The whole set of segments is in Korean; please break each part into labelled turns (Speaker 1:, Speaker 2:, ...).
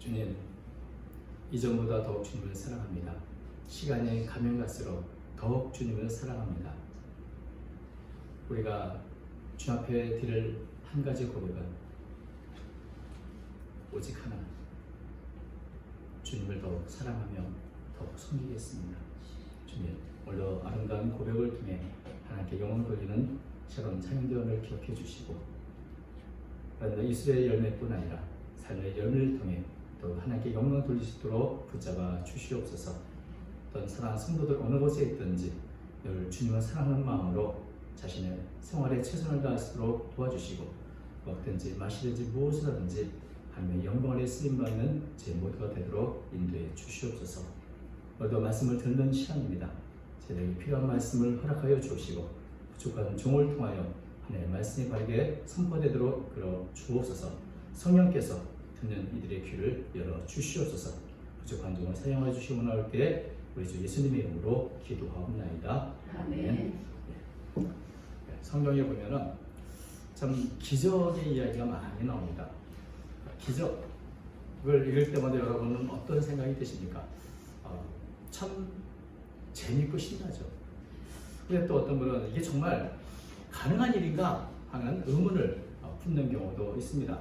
Speaker 1: 주님, 이전보다 더욱 주님을 사랑합니다. 시간이 가면 갈수록 더욱 주님을 사랑합니다. 우리가 주 앞에 드릴 한 가지 고백은 오직 하나. 주님을 더욱 사랑하며 더욱 섬기겠습니다. 주님, 오늘 아름다운 고백을 통해 하나님께 영혼을 돌리는 새로운 찬양대원을 기억해 주시고 그러나 이스라엘 열매뿐 아니라 삶의 열매를 통해 또 하나님께 영광을 돌릴 수 있도록 붙잡아 주시옵소서. 어떤 사랑하는 성도들 어느 곳에 있든지 늘 주님을 사랑하는 마음으로 자신의 생활에 최선을 다하도록 도와주시고 먹든지 마시든지 무엇을 하든지 하나님의 영광을 쓰임 받는 제 모두가 되도록 인도해 주시옵소서. 오늘도 말씀을 듣는 시간입니다. 제들에게 필요한 말씀을 허락하여 주시고 부족한 종을 통하여 하나님의 말씀이 바르게 선포되도록 끌어 주옵소서. 성령께서 듣는 이들의 귀를 열어 주시옵소서. 부족한 종을 사용하여 주시고 나올 때 우리 주 예수님의 이름으로 기도하옵나이다.
Speaker 2: 아멘.
Speaker 1: 네, 성경에 보면은 참 기적의 이야기가 많이 나옵니다. 기적을 읽을 때마다 여러분은 어떤 생각이 드십니까? 어, 참 재밌고 신나죠. 근데 또 어떤 분은 이게 정말 가능한 일인가 하는 의문을 어, 품는 경우도 있습니다.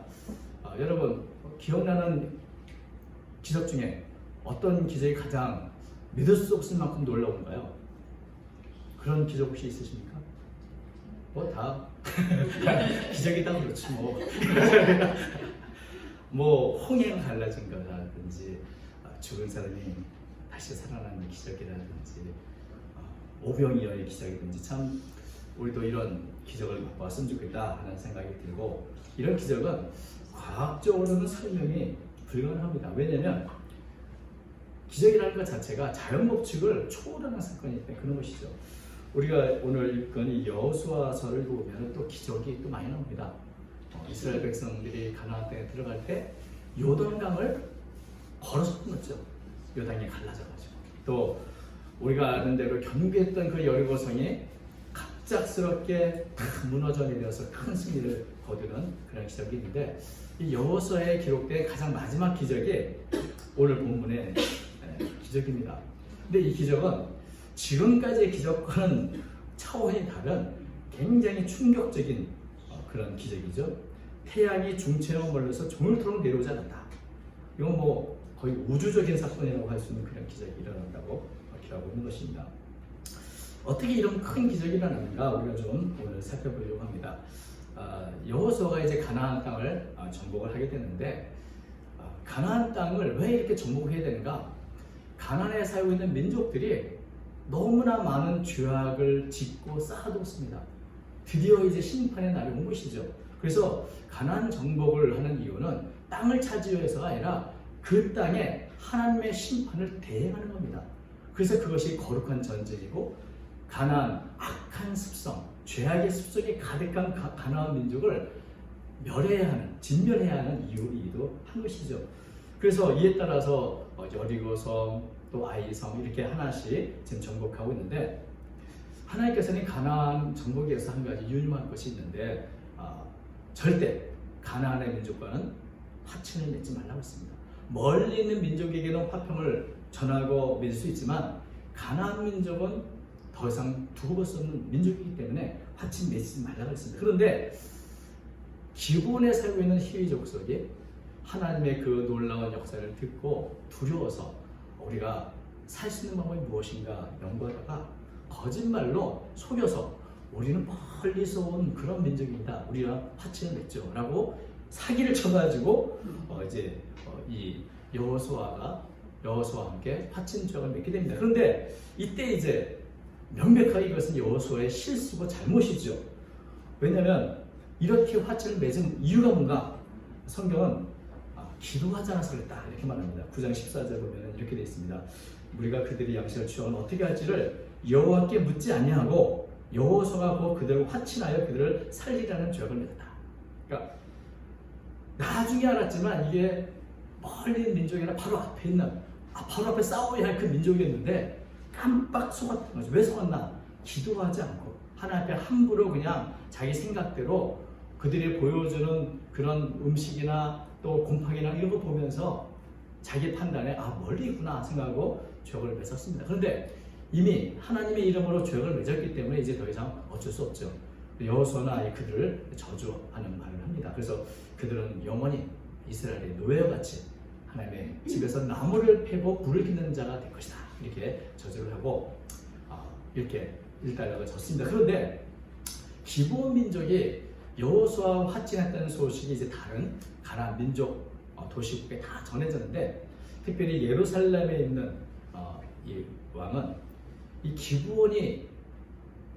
Speaker 1: 어, 여러분 기억나는 기적 중에 어떤 기적이 가장 믿을 수 없을 만큼 놀라운가요? 그런 기적 혹시 있으십니까? 뭐 다 기적이다 그렇지 뭐. 뭐 홍해가 갈라진 거라든지 아, 죽은 사람이 다시 살아나는 기적이라든지 아, 오병이어의 기적이든지 참 우리도 이런 기적을 맛봤으면 좋겠다 하는 생각이 들고 이런 기적은 과학적으로는 설명이 불가능합니다. 왜냐하면 기적이라는 것 자체가 자연 법칙을 초월하는 사건이기 때문에 그런 것이죠. 우리가 오늘 읽은 이 여호수아서를 보면 또 기적이 또 많이 나옵니다. 어, 이스라엘 백성들이 가나안 땅에 들어갈 때 요단강을 걸어서 건넜죠. 요단이 갈라져가지고 또 우리가 아는 대로 경비했던 그 여리고성이 갑작스럽게 다 무너져 내려서 큰 승리를 거두는 그런 기적이 있는데 이 여호수아에 기록된 가장 마지막 기적이 오늘 본문의 예, 기적입니다. 근데 이 기적은 지금까지의 기적과는 차원이 다른 굉장히 충격적인 어, 그런 기적이죠. 태양이 중체로 멀려서 종일토록 내려오지 않는다. 이건 뭐 거의 우주적인 사건이라고 할 수 있는 그런 기적이 일어난다고 기하고 있는 것입니다. 어떻게 이런 큰 기적이 일어나는가 우리가 좀 오늘 살펴보려고 합니다. 아, 여호수아가 이제 가나안 땅을 아, 정복을 하게 되는데 아, 가나안 땅을 왜 이렇게 정복해야 되는가? 가나안에 살고 있는 민족들이 너무나 많은 죄악을 짓고 쌓아뒀습니다. 드디어 이제 심판의 날이 온 것이죠. 그래서 가나안 정복을 하는 이유는 땅을 차지하기 위해서가 아니라 그 땅에 하나님의 심판을 대행하는 겁니다. 그래서 그것이 거룩한 전쟁이고 가나안 악한 습성, 죄악의 습성이 가득한 가- 가나안 민족을 멸해야 하는, 진멸해야 하는 이유이기도 한 것이죠. 그래서 이에 따라서 어, 여리고성 또 아이성 이렇게 하나씩 지금 정복하고 있는데 하나님께서는 가나안 정복에서 한 가지 유념할 것이 있는데 아, 절대 가나안의 민족과는 화친을 맺지 말라고 했습니다. 멀리 있는 민족에게는 화평을 전하고 맺을 수 있지만 가나안 민족은 더 이상 두고 볼 수 없는 민족이기 때문에 화친 맺지 말라고 했습니다. 그런데 기본에 살고 있는 희위 족속이 하나님의 그 놀라운 역사를 듣고 두려워서 우리가 살 수 있는 방법이 무엇인가 연구하다가 거짓말로 속여서 우리는 멀리서 온 그런 민족이다. 우리랑 화친을 맺죠. 라고 사기를 쳐가지고 어 이제 어 이 여호수아가 여호수아와 함께 화친 조약을 맺게 됩니다. 그런데 이때 이제 명백하게 이것은 여호수아의 실수고 잘못이죠. 왜냐하면 이렇게 화친을 맺은 이유가 뭔가 성경은 아, 기도하지 않아서 그랬다 이렇게 말합니다. 9장 14절 보면 이렇게 되어 있습니다. 우리가 그들의 양식을 취하면 어떻게 할지를 여호와께 묻지 아니하고 여호수아가 곧 그들을 화친하여 그들을 살리라는 죄악을 맺었다. 그러니까 나중에 알았지만 이게 멀리 있는 민족이 아니라 바로 앞에 있는 아, 바로 앞에 싸워야 할 그 민족이었는데 깜빡 속았던 거죠. 왜 속았나? 기도하지 않고 하나님 앞에 함부로 그냥 자기 생각대로 그들이 보여주는 그런 음식이나 또 곰팡이나 이런 거 보면서 자기 판단에 아 멀리 있구나 생각하고 죄악을 맺었습니다. 그런데 이미 하나님의 이름으로 죄악을 맺었기 때문에 이제 더 이상 어쩔 수 없죠. 여호수아나 이 그들을 저주하는 말을 합니다. 그래서 그들은 영원히 이스라엘의 노예와 같이 하나님의 집에서 나무를 패고 불을 켜는 자가 될 것이다. 이렇게 저주를 하고 아, 이렇게 일단락을 졌습니다. 그런데 기본 민족이 여호수아와 화친했다는 소식이 이제 다른 가나안 민족 어, 도시국에 다 전해졌는데 특별히 예루살렘에 있는 어, 이 왕은 이 기부원이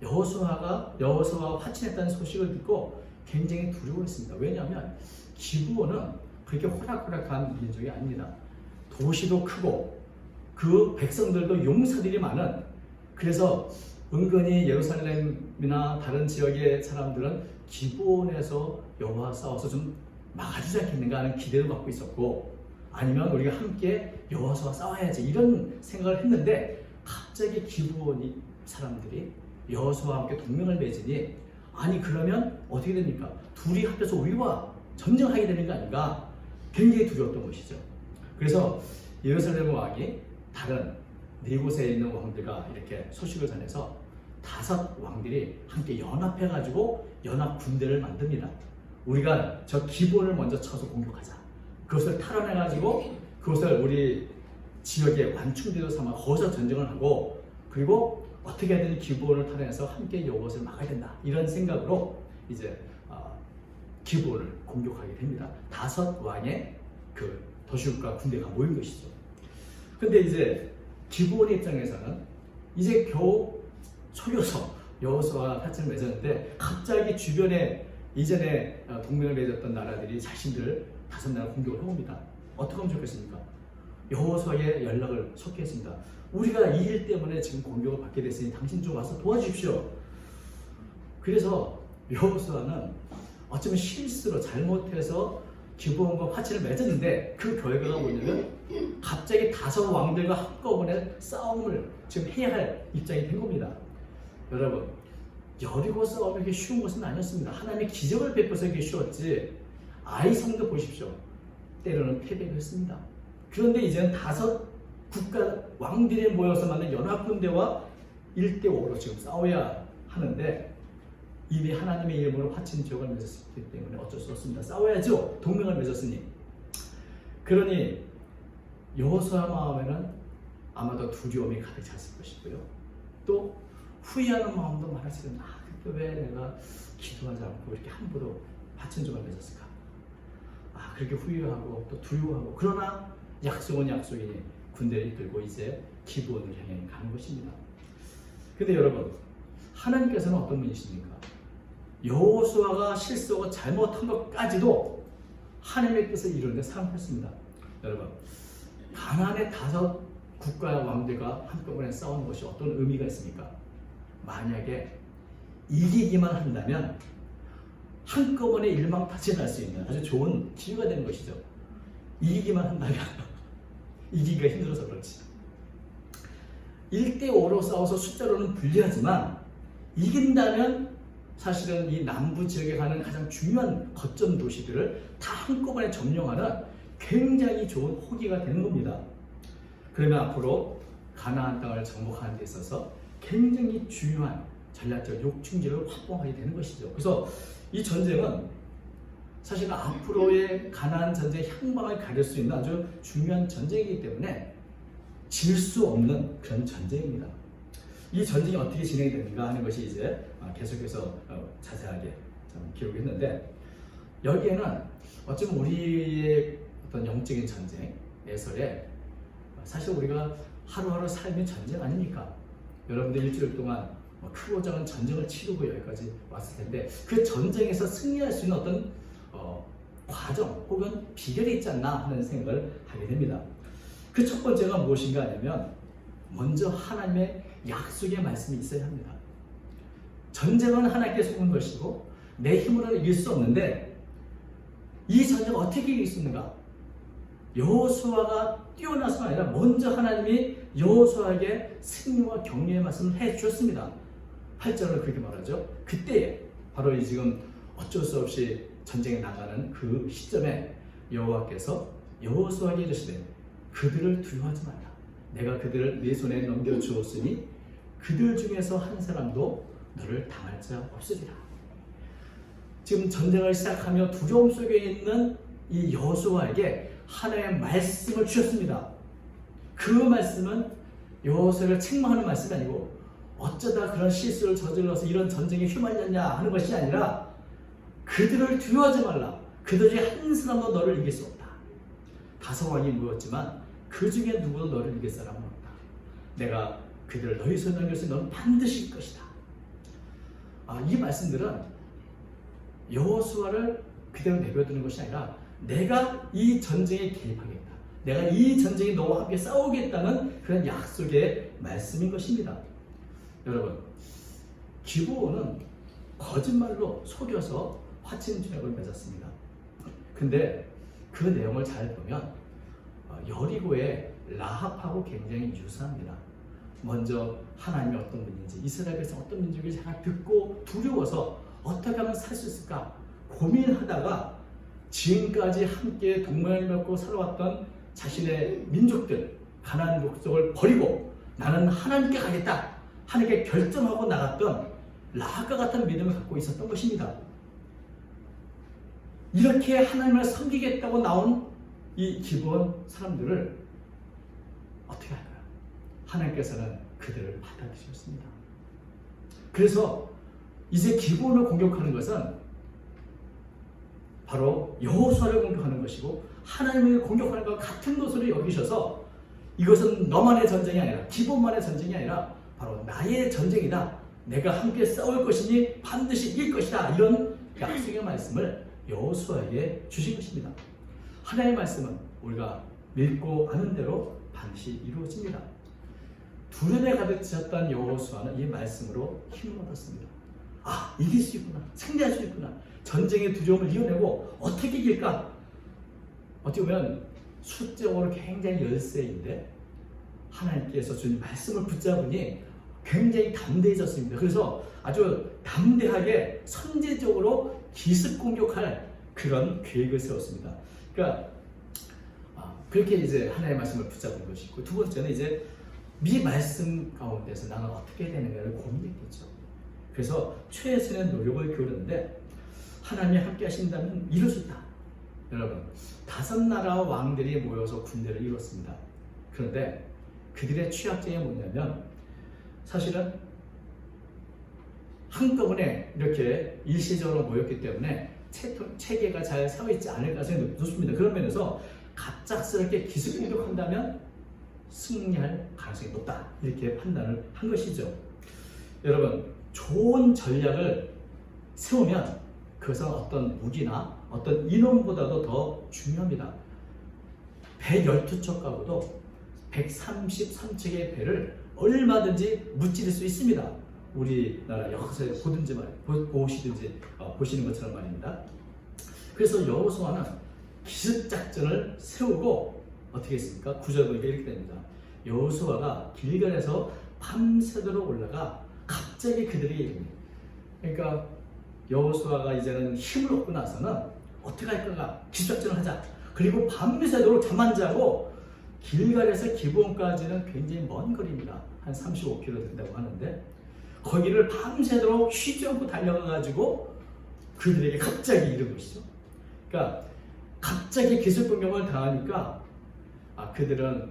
Speaker 1: 여호수아가 여호수아와 화친했다는 소식을 듣고 굉장히 두려워했습니다. 왜냐하면 기부원은 그렇게 호락호락한 민족이 아닙니다. 도시도 크고 그 백성들도 용사들이 많은 그래서 은근히 예루살렘이나 다른 지역의 사람들은 기부원에서 여호와 싸워서 좀 막아주지 않겠는가 하는 기대를 갖고 있었고 아니면 우리가 함께 여호와와 싸워야지 이런 생각을 했는데 갑자기 기부원이 사람들이 여호수아와 함께 동맹을 맺으니 아니 그러면 어떻게 됩니까? 둘이 합해서 우리와 전쟁하게 되는 거 아닌가? 굉장히 두려웠던 것이죠. 그래서 예루살렘 왕이 다른 네 곳에 있는 왕들과 이렇게 소식을 전해서 다섯 왕들이 함께 연합해가지고 연합 군대를 만듭니다. 우리가 저 기본을 먼저 쳐서 공격하자. 그것을 탈환해가지고 그것을 우리 지역의 완충지로 삼아 거기서 전쟁을 하고 그리고 어떻게 하든 기본을 탈환해서 함께 이것을 막아야 된다. 이런 생각으로 이제 어, 기본을 공격하게 됩니다. 다섯 왕의 그 도시국가 군대가 모인 것이죠. 근데 이제 기본의 입장에서는 이제 겨우 속여서 여호수아와 파츠를 맺었는데 갑자기 주변에 이전에 어, 동맹을 맺었던 나라들이 자신들 다섯 나라 공격을 해옵니다. 어떻게 하면 좋겠습니까? 여호수아의 연락을 속했습니다. 우리가 이 일 때문에 지금 공격을 받게 됐으니 당신 좀 와서 도와주십시오. 그래서 여호수아는 어쩌면 실수로 잘못해서 기부원과 화치를 맺었는데 그 결과가 뭐냐면 갑자기 다섯 왕들과 한꺼번에 싸움을 지금 해야 할 입장이 된 겁니다. 여러분 여리고 싸움이 이렇게 쉬운 것은 아니었습니다. 하나님의 기적을 베풀어서 이게 쉬웠지 아이성도 보십시오. 때로는 패배를 했습니다. 그런데 이제는 다섯 국가 왕들이 모여서 만든 연합군대와 1대5로 지금 싸워야 하는데 이미 하나님의 이름으로 화친 지역을 맺었기 때문에 어쩔 수 없습니다. 싸워야죠. 동맹을 맺었으니. 그러니 여호수아 마음에는 아마도 두려움이 가득 찼을 것이고요. 또 후회하는 마음도 많았을 겁니다. 아, 그때 왜 내가 기도하지 않고 이렇게 함부로 화친 지역을 맺었을까? 아, 그렇게 후회하고 또 두려워하고 그러나 약속은 약속이니 군대를 이끌고 이제 기본을 향해 가는 것입니다. 근데 여러분 하나님께서는 어떤 분이십니까? 여호수아가 실수하고 잘못한 것까지도 하나님의 뜻을 이루는데 사용했습니다. 여러분 가나안의 다섯 국가의 왕들과 한꺼번에 싸우는 것이 어떤 의미가 있습니까? 만약에 이기기만 한다면 한꺼번에 일망타진할 수 있는 아주 좋은 기회가 되는 것이죠. 이기기만 한다면 이기기가 힘들어서 그렇지. 1대5로 싸워서 숫자로는 불리하지만 이긴다면 사실은 이 남부 지역에 가는 가장 중요한 거점 도시들을 다 한꺼번에 점령하는 굉장히 좋은 호기가 되는 겁니다. 그러면 앞으로 가나안 땅을 정복하는 데 있어서 굉장히 중요한 전략적 욕충지를 확보하게 되는 것이죠. 그래서 이 전쟁은 사실 앞으로의 가나안 전쟁 향방을 가릴 수 있는 아주 중요한 전쟁이기 때문에 질 수 없는 그런 전쟁입니다. 이 전쟁이 어떻게 진행이 되는가 하는 것이 이제 계속해서 어, 자세하게 기록했는데 여기에는 어쩌면 우리의 어떤 영적인 전쟁, 예설에 사실 우리가 하루하루 삶의 전쟁 아닙니까? 여러분들 일주일 동안 뭐 크고 작은 전쟁을 치르고 여기까지 왔을 텐데 그 전쟁에서 승리할 수 있는 어떤 어, 과정 혹은 비결이 있지 않나 하는 생각을 하게 됩니다. 그 첫 번째가 무엇인가 하냐면 먼저 하나님의 약속의 말씀이 있어야 합니다. 전쟁은 하나님께 속은 것이고 내 힘으로는 이길 수 없는데 이 전쟁을 어떻게 이길 수 있는가? 여호수아가 뛰어나서가 아니라 먼저 하나님이 여호수아에게 승리와 격려의 말씀을 해 주셨습니다. 8절을 그렇게 말하죠. 그때 바로 이 지금 어쩔 수 없이 전쟁에 나가는 그 시점에 여호와께서 여호수아에게 이르시되 그들을 두려워하지 말라. 내가 그들을 네 손에 넘겨 주었으니 그들 중에서 한 사람도 너를 당할 자 없으리라. 지금 전쟁을 시작하며 두려움 속에 있는 이 여호수아에게 하나님의 말씀을 주셨습니다. 그 말씀은 여호수아를 책망하는 말씀이 아니고 어쩌다 그런 실수를 저질러서 이런 전쟁에 휘말렸냐 하는 것이 아니라 그들을 두려워하지 말라. 그들이 한 사람도 너를 이길 수 없다. 다섯 왕이 모였지만 그 중에 누구도 너를 이길 사람은 없다. 내가 그들을 너희 손에 넘겨서 너는 반드시 이길 것이다. 아, 이 말씀들은 여호수아를 그대로 내버려두는 것이 아니라 내가 이 전쟁에 개입하겠다. 내가 이 전쟁에 너와 함께 싸우겠다는 그런 약속의 말씀인 것입니다. 여러분, 기브온은 거짓말로 속여서 화친 죄악을 맺었습니다. 근데 그 내용을 잘 보면 어, 여리고의 라합하고 굉장히 유사합니다. 먼저 하나님이 어떤 분인지 이스라엘 백성 어떤 민족인지 잘 듣고 두려워서 어떻게 하면 살 수 있을까 고민하다가 지금까지 함께 동맹을 맺고 살아왔던 자신의 민족들 가나안 족속을 버리고 나는 하나님께 가겠다 하나님께 결정하고 나갔던 라합과 같은 믿음을 갖고 있었던 것입니다. 이렇게 하나님을 섬기겠다고 나온 이 기본 사람들을 어떻게 할까요? 하나님께서는 그들을 받아주셨습니다. 그래서 이제 기본을 공격하는 것은 바로 여호수아를 공격하는 것이고 하나님을 공격하는 것 같은 것으로 여기셔서 이것은 너만의 전쟁이 아니라 기본만의 전쟁이 아니라 바로 나의 전쟁이다. 내가 함께 싸울 것이니 반드시 이길 것이다. 이런 약속의 말씀을 여호수아에게 주신 것입니다. 하나님의 말씀은 우리가 믿고 아는 대로 반드시 이루어집니다. 두려움에 가득 찼던 여호수아는 이 말씀으로 힘을 얻었습니다. 아 이길 수 있구나, 승리할 수 있구나. 전쟁의 두려움을 이겨내고 어떻게 이길까? 어떻게 보면 수적으로 굉장히 열세인데 하나님께서 주신 말씀을 붙잡으니 굉장히 담대해졌습니다. 그래서 아주 담대하게 선제적으로 기습 공격할 그런 계획을 세웠습니다. 그러니까 아, 그렇게 이제 하나님의 말씀을 붙잡은 것이 있고 두 번째는 이제 미 말씀 가운데서 나는 어떻게 되는가를 고민했겠죠. 그래서 최선의 노력을 기울였는데 하나님이 함께 하신다면 이룰 수 있다. 여러분 다섯 나라 왕들이 모여서 군대를 이뤘습니다. 그런데 그들의 취약점이 뭐냐면 사실은 한꺼번에 이렇게 일시적으로 모였기 때문에 체, 체계가 잘 세워있지 않을 가능성이 높습니다. 그런 면에서 갑작스럽게 기습 공격한다면 승리할 가능성이 높다. 이렇게 판단을 한 것이죠. 여러분, 좋은 전략을 세우면 그것은 어떤 무기나 어떤 인원보다도 더 중요합니다. 배 12척 가고도 133척의 배를 얼마든지 무찌를 수 있습니다. 우리나라 역사에 보든지 말, 보시든지 어, 보시는 것처럼 말입니다. 그래서 여호수아는 기습 작전을 세우고 어떻게 했습니까? 구절 보니까 이렇게 됩니다. 여호수아가 길갈에서 밤새도록 올라가 갑자기 그들이 그러니까 여호수아가 이제는 힘을 얻고 나서는 어떻게 할까가 기습 작전을 하자. 그리고 밤새도록 잠 안 자고 길갈에서 기본까지는 굉장히 먼 거리입니다. 한 35km 된다고 하는데 거기를 밤새도록 쉬지 않고 달려가가지고 그들에게 갑자기 이른 것이죠. 그러니까 갑자기 기술 공격을 당하니까 아, 그들은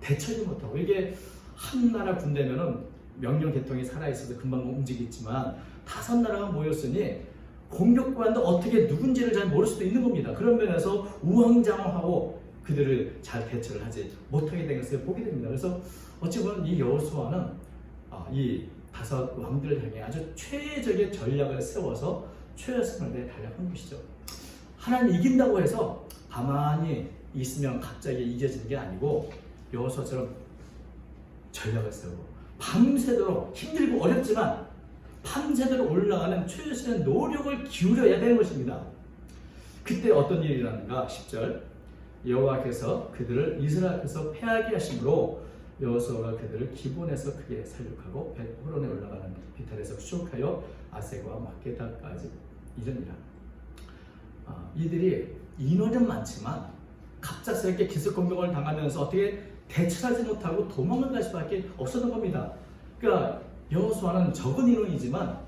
Speaker 1: 대처를 못하고 이게 한 나라 군대면은 명령 대통이 살아있어서 금방 움직이지만 다섯 나라가 모였으니 공격관도 어떻게 누군지를 잘 모를 수도 있는 겁니다. 그런 면에서 우왕좌왕하고 그들을 잘 대처를 하지 못하게 된 것을 보게 됩니다. 그래서 어찌 보면 이 여호수아는 아, 이 다섯 왕들을 향해 아주 최적의 전략을 세워서 최선을 내 달려간 것이죠. 하나님 이긴다고 해서 가만히 있으면 갑자기 이겨지는 게 아니고 여호수아처럼 전략을 세우고 밤새도록 힘들고 어렵지만 밤새도록 올라가는 최선의 노력을 기울여야 되는 것입니다. 그때 어떤 일이 일어나는가? 10절 여호와께서 그들을 이스라엘 앞에서 패하게 하심으로 여호수아가 그들을 기본에서 크게 살육하고 벳호론에 올라가는 비탈에서 추적하여 아세과 마케다까지 이릅니다. 아, 이들이 인원은 많지만 갑작스럽게 기습 공격을 당하면서 어떻게 대처하지 못하고 도망을 갈 수밖에 없었던 겁니다. 그러니까 여호수아는 적은 인원이지만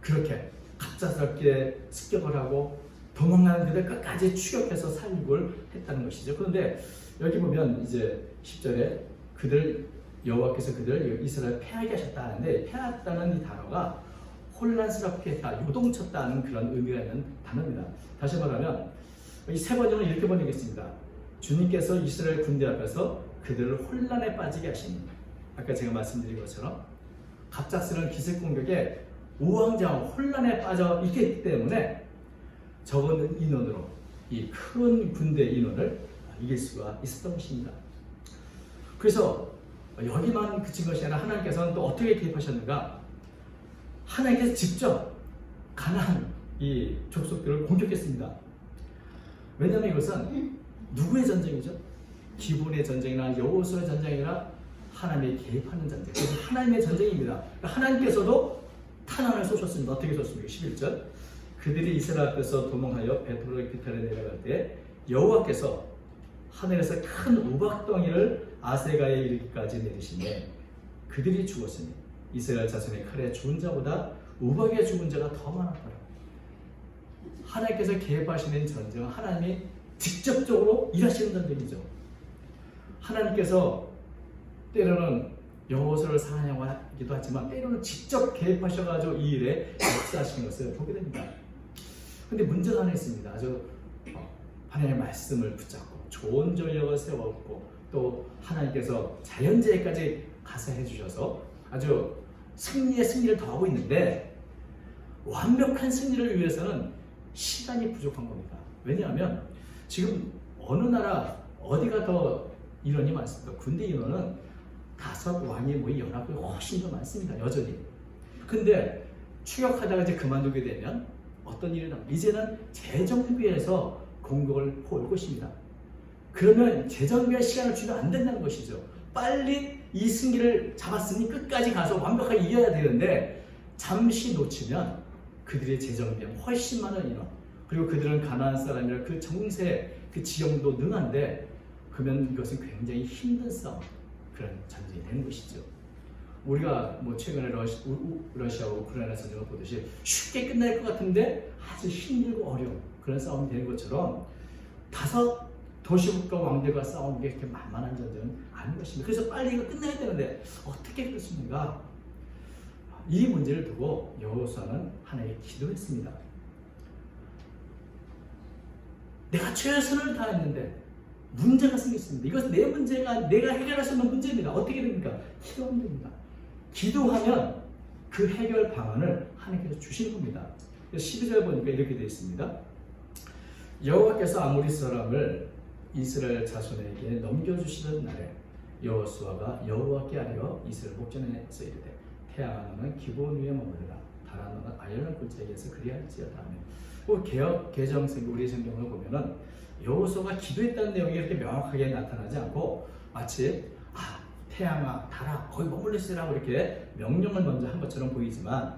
Speaker 1: 그렇게 갑작스럽게 습격을 하고 도망가는 그들 끝까지 추격해서 살육을 했다는 것이죠. 그런데 여기 보면 이제 10절에 그들 여호와께서 그들 이스라엘 패하게 하셨다 하는데 패했다는 이 단어가 혼란스럽게 했다, 요동쳤다는 그런 의미가 있는 단어입니다. 다시 말하면 이 세 번역은 이렇게 번역했습니다. 주님께서 이스라엘 군대 앞에서 그들을 혼란에 빠지게 하십니다. 아까 제가 말씀드린 것처럼 갑작스러운 기습 공격에 우왕좌왕 혼란에 빠져 있기 때문에 적은 인원으로 이 큰 군대 인원을 이길 수가 있었던 것입니다. 그래서 여기만 그친 것이 아니라 하나님께서는 또 어떻게 개입하셨는가? 하나님께서 직접 가나안 이 족속들을 공격했습니다. 왜냐하면 이것은 누구의 전쟁이죠? 기본의 전쟁이나 여호수아의 전쟁이나 하나님의 개입하는 전쟁. 그래서 하나님의 전쟁입니다. 그러니까 하나님께서도 탄환을 쏘셨습니다. 어떻게 쏘습니까? 11절. 그들이 이스라엘 앞에서 도망하여 베트로의 기탈에 내려갈 때 여호와께서 하늘에서 큰 우박덩이를 아세가에 이르기까지 내리시매 그들이 죽었으니 이스라엘 자손의 칼에 죽은 자보다 우박에 죽은 자가 더 많았더라. 하나님께서 개입하시는 전쟁은 하나님이 직접적으로 일하시는 전쟁이죠. 하나님께서 때로는 여호수를 사냥하기도 하지만 때로는 직접 개입하셔가지고 이 일에 역사하시는 것을 보게 됩니다. 근데 문제가 하나 있습니다. 아주 어, 하나님의 말씀을 붙잡고 좋은 전력을 세웠고 또 하나님께서 자연재해까지 가서 해주셔서 아주 승리의 승리를 더하고 있는데 완벽한 승리를 위해서는 시간이 부족한 겁니다. 왜냐하면 지금 어느 나라 어디가 더 인원이 많습니까? 군대 인원은 다섯 왕이 모인 연합이 훨씬 더 많습니다. 여전히. 근데 추격하다가 이제 그만두게 되면 어떤 일이 납니까? 이제는 재정비에서 공격을 볼 것입니다. 그러면 재정비할 시간을 주면 안 된다는 것이죠. 빨리 이 승기를 잡았으니 끝까지 가서 완벽하게 이겨야 되는데 잠시 놓치면 그들의 재정비는 훨씬 많은 인원 그리고 그들은 가난한 사람이라 그 정세 그 지형도 능한데 그러면 이것은 굉장히 힘든 싸움 그런 전쟁이 되는 것이죠. 우리가 뭐 최근에 러시, 러시아와 우크라이나 전쟁을 보듯이 쉽게 끝날 것 같은데 아주 힘들고 어려운 그런 싸움이 되는 것처럼 다섯 도시국가 왕들과 싸우는 게 그렇게 만만한 전쟁은 아닌 것입니다. 그래서 빨리 이거 끝내야 되는데 어떻게 끝습니까? 이 문제를 두고 여호수아는 하나님께 기도했습니다. 내가 최선을 다했는데 문제가 생겼습니다. 이것은 내 문제가 내가 해결할 수 없는 문제입니다. 어떻게 됩니까? 기도하면 됩니다. 기도하면 그 해결 방안을 하나님께서 주시는 겁니다. 12절 보니까 이렇게 되어 있습니다. 여호와께서 아모리 사람을 이스라엘 자손에게 넘겨주시던 날에 여호수아가 여호와께 아뢰어 이스라엘 목전에서 이르되 태양은 기본 위에 머무르라 달아나는 아연을 골짜기에서 그리할지어다 그 개혁 개정생 우리 성경을 보면은 여호수아가 기도했다는 내용이 이렇게 명확하게 나타나지 않고 마치 아 태양아 달아 거기 머물러 있으라고 이렇게 명령을 먼저 한 것처럼 보이지만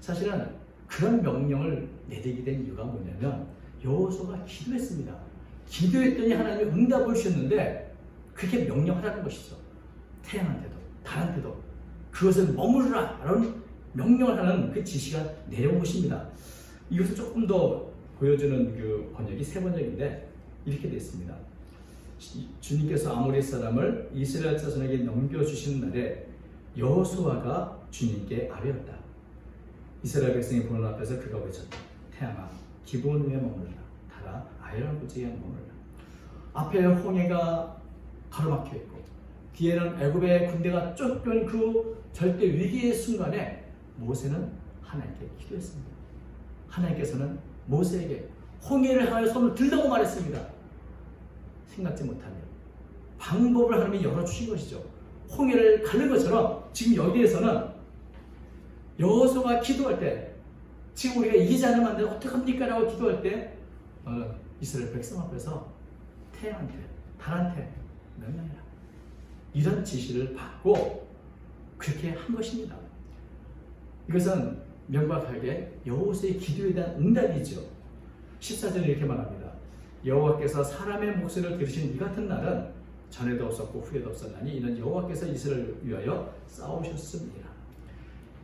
Speaker 1: 사실은 그런 명령을 내리게 된 이유가 뭐냐면 여호수아가 기도했습니다. 기도했더니 하나님이 응답을 주셨는데 그렇게 명령하라는 것이죠. 태양한테도 달한테도 그것을 머무르라 라는 명령을 하는 그 지시가 내려온 것입니다. 이것을 조금 더 보여주는 그 번역이 세 번역인데 이렇게 되어 있습니다. 주님께서 아모리 사람을 이스라엘 자손에게 넘겨주신 날에 여호수아가 주님께 아뢰었다. 이스라엘 백성이 보는 앞에서 그가 외쳤다. 태양아 기본 위에 머물라. 달아 아이런 구지에 머물라. 앞에 홍해가 가로막혀 있고 뒤에는 애굽의 군대가 쫓겨온 그 절대 위기의 순간에 모세는 하나님께 기도했습니다. 하나님께서는 모세에게 홍해를 향하여 손을 들다고 말했습니다. 생각지 못하면 방법을 하나님이 열어주신 것이죠. 홍해를 가는 것처럼 지금 여기에서는 여호수가 기도할 때 지금 우리가 이기지 않으면. 어떡합니까? 라고 기도할 때 어, 이스라엘 백성 앞에서 태양한테 달한테 명령해라. 이런 지시를 받고 그렇게 한 것입니다. 이것은 명백하게 여호수의 기도에 대한 응답이죠. 14절에 이렇게 말합니다. 여호와께서 사람의 목소리를 들으신 이 같은 날은 전에도 없었고 후에도 없었나니 이는 여호와께서 이스라엘을 위하여 싸우셨습니다.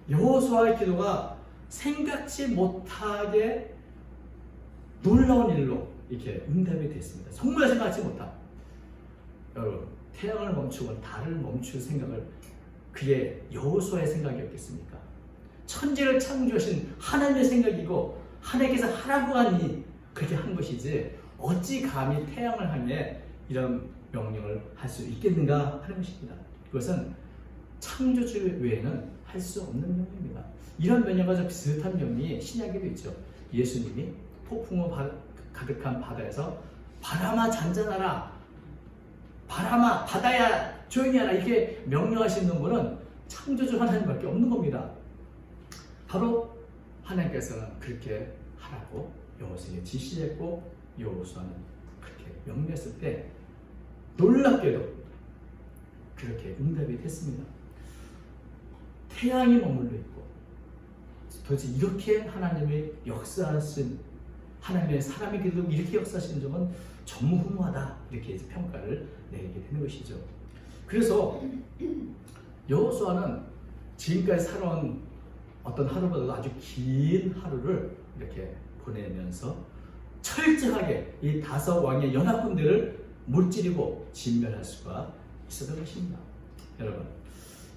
Speaker 1: 여호수아의 기도가 생각지 못하게 놀라운 일로 이렇게 응답이 됐습니다. 정말 생각지 못한 여러분 태양을 멈추고 달을 멈출 생각을 그의 여호수아의 생각이었겠습니까? 천지를 창조하신 하나님의 생각이고 하나님께서 하라고 하니 그렇게 한 것이지 어찌 감히 태양을 향해 이런 명령을 할 수 있겠는가 하는 것입니다. 그것은 창조주 외에는 할 수 없는 명령입니다. 이런 명령과 좀 비슷한 명령이 신약에도 있죠. 예수님이 폭풍우 바- 가득한 바다에서 바람아 잔잔하라 바람아 바다야 조용히 하라 이렇게 명령하시는 분은 창조주 하나님밖에 없는 겁니다. 바로 하나님께서는 그렇게 하라고 여호수에게 지시했고 여호수아는 그렇게 명령했을 때 놀랍게도 그렇게 응답이 됐습니다. 태양이 머물러 있고 도대체 이렇게 하나님의 역사하신 하나님의 사람의 길도 이렇게 역사하시는 점은 전무후무하다 이렇게 평가를 내리게 되는 것이죠. 그래서 여호수아는 지금까지 살아온 어떤 하루보다도 아주 긴 하루를 이렇게 보내면서 철저하게 이 다섯 왕의 연합군들을 물찌르고 진멸할 수가 있었던 것입니다. 여러분,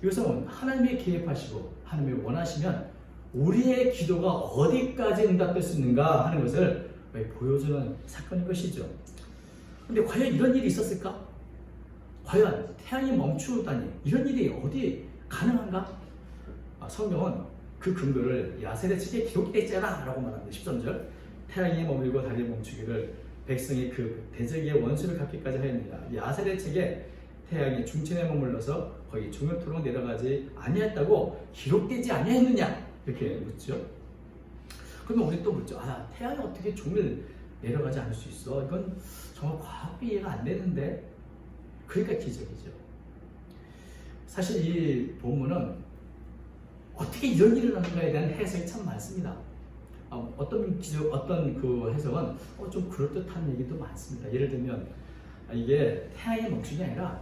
Speaker 1: 이것은 하나님이 개입하시고 하나님이 원하시면 우리의 기도가 어디까지 응답될 수 있는가 하는 것을 보여주는 사건인 것이죠. 근데 과연 이런 일이 있었을까? 과연 태양이 멈추다니 이런 일이 어디 가능한가? 아, 성경은 그 근거를 야셀의 책에 기록되어 있잖아 라고 말합니다. 13절 태양이 머물고 달이 멈추기를 백성이 그 대적의 원수를 갚기까지 하였느니라. 야셀의 책에 태양이 중천에 머물러서 거의 중요토록 내려가지 아니했다고 기록되지 아니했느냐 이렇게 묻죠. 그러면 우리 또 묻죠. 아 태양이 어떻게 종일 내려가지 않을 수 있어? 이건 정말 과학비 이해가 안 되는데 그러니까 기적이죠. 사실 이 본문은 어떻게 이런 일을 하는가에 대한 해석이 참 많습니다. 어, 어떤 기적, 어떤 그 해석은 어, 좀 그럴듯한 얘기도 많습니다. 예를 들면 아, 이게 태양이 멈춘 게 아니라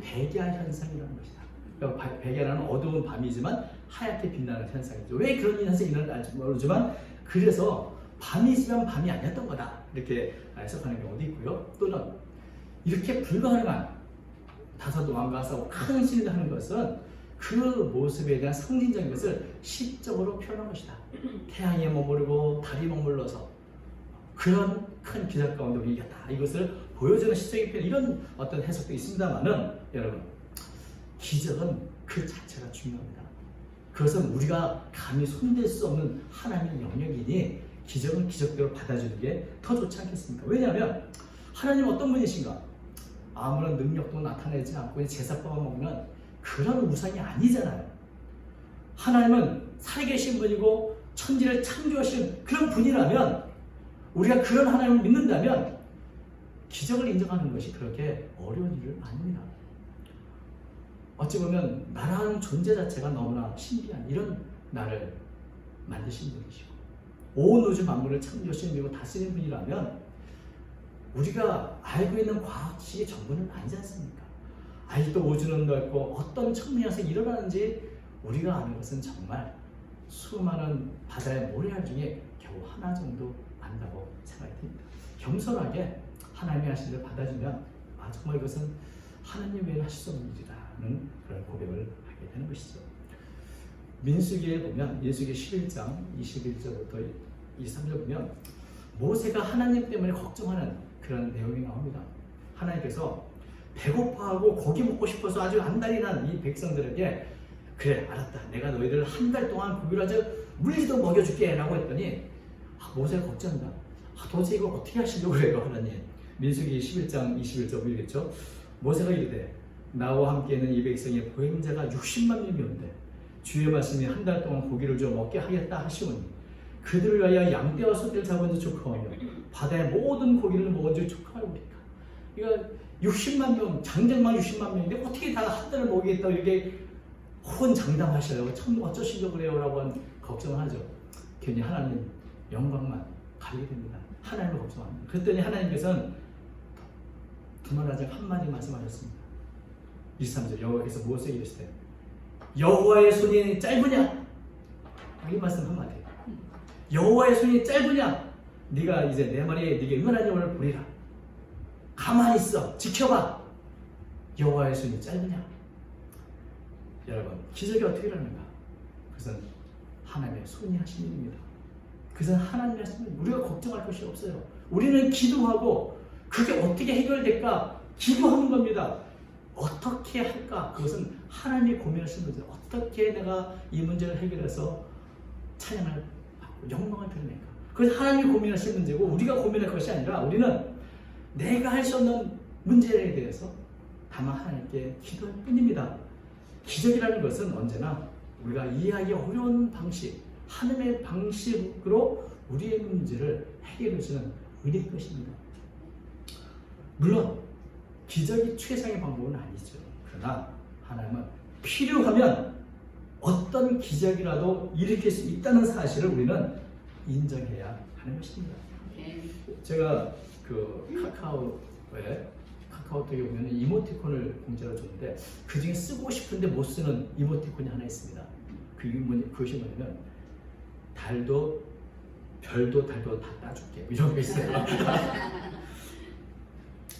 Speaker 1: 백야 현상이라는 것이다. 그러니까 바- 백야라는 어두운 밤이지만 하얗게 빛나는 현상이죠. 왜 그런 현상이 일어날지 모르지만 그래서 밤이지만 밤이 아니었던 거다. 이렇게 해석하는 경우도 있고요. 또는 이렇게 불가능한 다섯 왕과 싸우고 큰 신을 하는 것은 그 모습에 대한 상징적인 것을 시적으로 표현한 것이다. 태양이 머무르고 달이 머물러서 그런 큰 기적 가운데 우리 이겼다. 이것을 보여주는 시적인 표현 이런 어떤 해석도 있습니다만은 여러분 기적은 그 자체가 중요합니다. 그것은 우리가 감히 손댈 수 없는 하나님의 영역이니 기적은 기적대로 받아주는 게 더 좋지 않겠습니까? 왜냐하면 하나님 어떤 분이신가? 아무런 능력도 나타내지 않고 제사법만 먹는 그런 우상이 아니잖아요. 하나님은 살아계신 분이고 천지를 창조하신 그런 분이라면 우리가 그런 하나님을 믿는다면 기적을 인정하는 것이 그렇게 어려운 일은 아닙니다. 어찌 보면 나라는 존재 자체가 너무나 신비한 이런 나를 만드신 분이시고 온 우주 만물을 창조하신 분이고 다스리는 분이라면 우리가 알고 있는 과학식의 전부는 아니지 않습니까? 아직도 우주는 넓고 어떤 측면에서 일어나는지 우리가 아는 것은 정말 수많은 바다의 모래알 중에 겨우 하나 정도 안다고 생각이 듭니다. 겸손하게 하나님이 하신 대로 받아주면 아 정말 이것은 하나님 외에 하실 수 없는 일이라는 그런 고백을 하게 되는 것이죠. 민수기에 보면 민수기 11장 21절부터 23절 보면 모세가 하나님 때문에 걱정하는 그런 내용이 나옵니다. 하나님께서 배고파하고 고기 먹고 싶어서 아주 안달이 난 이 백성들에게 그래 알았다. 내가 너희들 한 달 동안 아주 물리도 먹여줄게 라고 했더니 아, 모세가 걱정한다. 아, 도대체 이걸 어떻게 하시려고 그래요? 하나님. 민수기 11장 21절 보이겠죠? 모세가 이르되 나와 함께는 이 백성의 보행자가 60만 명이 온대. 주의 말씀이 한 달 동안 고기를 줘 먹게 하겠다 하시오니 그들을 위하여 양떼와 소떼를 자 족하오며 바다의 모든 고기를 먹은 자 족하오리까 이거 60만 명 장정만 60만 명인데 어떻게 다한 달을 먹이겠다 이렇게 혼장담하셔요 참 어쩌시려고 그래요 라고 한 걱정을 하죠 괜히 하나님 영광만 다르게 됩니다. 하나님을 걱정합니다. 그랬더니 하나님께서는 두말하자 한마디 말씀하셨습니다. 23절 여호와께서 무엇을 이르시되 여호와의 손이 짧으냐? 이 말씀 한마디. 여호와의 손이 짧으냐? 네가 이제 내 말에 네게 응하는 영을 보리라. 가만히 있어. 지켜봐. 여호와의 손이 짧으냐? 여러분 기적이 어떻게 일어나는가? 그것은 하나님의 손이 하신 일입니다. 그것은 하나님의 일. 우리가 걱정할 것이 없어요. 우리는 기도하고 그게 어떻게 해결될까? 기도하는 겁니다. 어떻게 할까? 그것은 하나님이 고민하시는 문제. 어떻게 내가 이 문제를 해결해서 찬양을 영광을 드러낼까? 그것은 하나님이 고민하시는 문제고 우리가 고민할 것이 아니라 우리는 내가 할 수 없는 문제에 대해서 다만 하나님께 기도할 뿐입니다. 기적이라는 것은 언제나 우리가 이해하기 어려운 방식, 하나님의 방식으로 우리의 문제를 해결해 주는 은혜의 것입니다. 물론 기적이 최상의 방법은 아니죠. 그러나 하나님은 필요하면 어떤 기적이라도 일으킬 수 있다는 사실을 우리는 인정해야 하는 것입니다. 제가 그 카카오에 카카오톡에 보면 이모티콘을 공짜로 줬는데 그 중에 쓰고 싶은데 못 쓰는 이모티콘이 하나 있습니다. 그 이모- 그것이 뭐냐면 달도 별도 달도 다 따줄게 이런 게 있어요.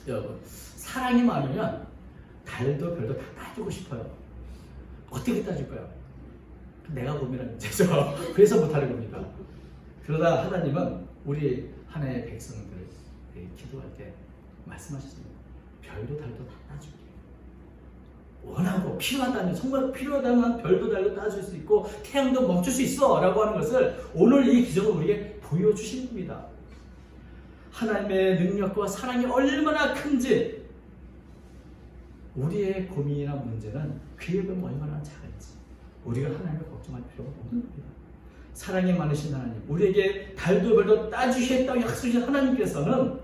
Speaker 1: 여러분 사랑이 많으면 달도 별도 다 따주고 싶어요. 어떻게 따줄까요? 내가 고민하는 문제죠. 그래서 못하는 겁니다. 그러다 하나님은 우리 하나의 백성들을 기도할 때 말씀하셨습니다. 별도 달도 다 따줄게. 원하고 필요하다면 정말 필요하다면 별도 달도 따줄 수 있고 태양도 멈출 수 있어라고 하는 것을 오늘 이 기적을 우리에게 보여주신 겁니다. 하나님의 능력과 사랑이 얼마나 큰지 우리의 고민이나 문제는 그에 비하면 얼마나 작은지 우리가 하나님을 걱정할 필요가 없는 겁니다. 사랑이 많으신 하나님, 우리에게 달도 별도 따주시겠다고 약속하신 하나님께서는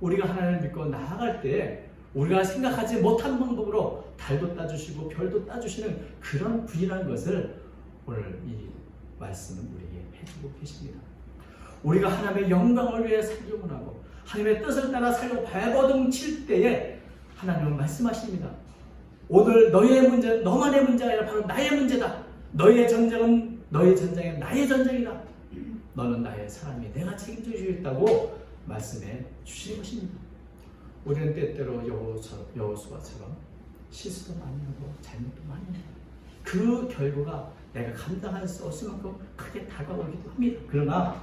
Speaker 1: 우리가 하나님을 믿고 나아갈 때 우리가 생각하지 못한 방법으로 달도 따주시고 별도 따주시는 그런 분이라는 것을 오늘 이 말씀은 우리에게 해주고 계십니다. 우리가 하나님의 영광을 위해 살기 원하고 하나님의 뜻을 따라 살고 발버둥 칠 때에 하나님은 말씀하십니다. 오늘 너의 문제는 너만의 문제가 아니라 바로 나의 문제다. 너의 전쟁은 너의 전쟁이 나의 전쟁이다. 너는 나의 사람이 내가 책임져 주겠다고 말씀해 주시는 것입니다. 우리는 때때로 여호수아처럼 실수도 많이 하고 잘못도 많이 해요. 그 결과가 내가 감당할 수 없을 만큼 크게 다가오기도 합니다. 그러나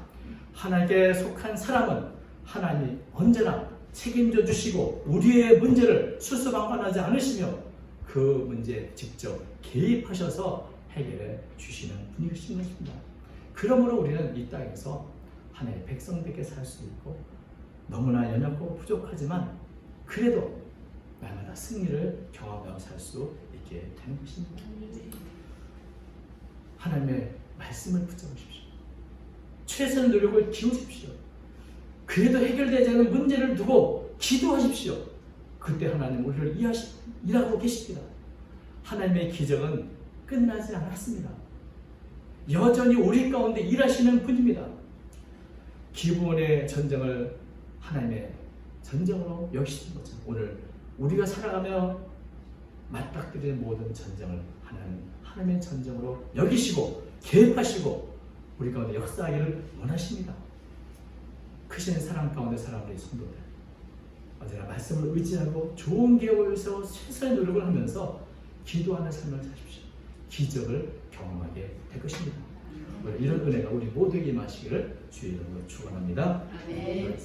Speaker 1: 하나님께 속한 사람은 하나님이 언제나 책임져 주시고 우리의 문제를 수수방관하지 않으시며 그 문제에 직접 개입하셔서 해결해 주시는 분이신 것입니다. 그러므로 우리는 이 땅에서 하나님의 백성되게 살수 있고 너무나 연약고 부족하지만 그래도 날마다 승리를 경험하며 살 수 있게 되는 것입니다. 하나님의 말씀을 붙잡으십시오. 최선의 노력을 기울이십시오. 그래도 해결되지 않는 문제를 두고 기도하십시오. 그때 하나님 우리를 이해하시, 일하고 계십니다. 하나님의 기적은 끝나지 않았습니다. 여전히 우리 가운데 일하시는 분입니다. 기본의 전쟁을 하나님의 전쟁으로 여기시는 거죠. 오늘 우리가 살아가며 맞닥뜨리는 모든 전쟁을 하나님, 하나님의 전쟁으로 여기시고 개입하시고 우리 가운데 역사하기를 원하십니다. 크신 사랑 가운데 살아가는 성도들 언제나 말씀을 의지하고 좋은 위해서 최선의 노력을 하면서 기도하는 삶을 사십시오. 기적을 경험하게 될 것입니다. 이런 은혜가 우리 모두에게 임하시기를 주의 이름으로 축원합니다.
Speaker 2: 아멘.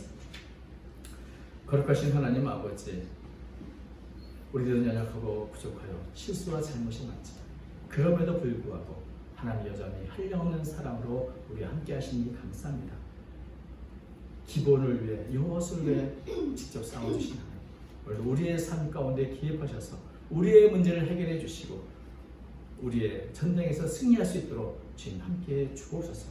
Speaker 1: 거룩하신 하나님 아버지, 우리들은 연약하고 부족하여 실수와 잘못이 많지만 그럼에도 불구하고 하나님 여전히 한량없는 사랑으로 우리 함께 하시니 감사합니다. 기본을 위해 여호와를 위해 직접 싸워주신 하나님, 우리의 삶 가운데 기입하셔서 우리의 문제를 해결해 주시고 우리의 전쟁에서 승리할 수 있도록 주님 함께 주옵소서.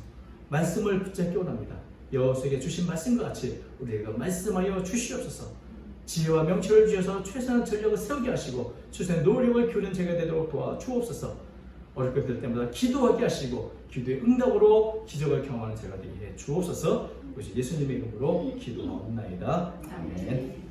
Speaker 1: 말씀을 붙잡기 원합니다. 여호수에게 주신 말씀과 같이 우리에게 말씀하여 주시옵소서. 지혜와 명철을 주셔서 최선의 전력을 세우게 하시고 최선의 노력을 기울인 제가 되도록 도와 주옵소서. 어렵게 될 때마다 기도하게 하시고 기도의 응답으로 기적을 경험하는 제가 되게 해 주옵소서. 예수님의 이름으로 기도하옵나이다. 아멘.